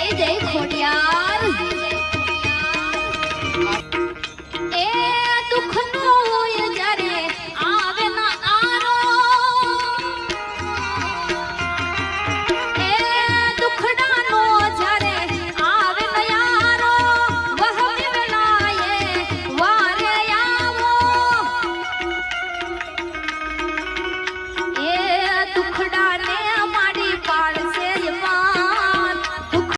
એ જય ખોડિયા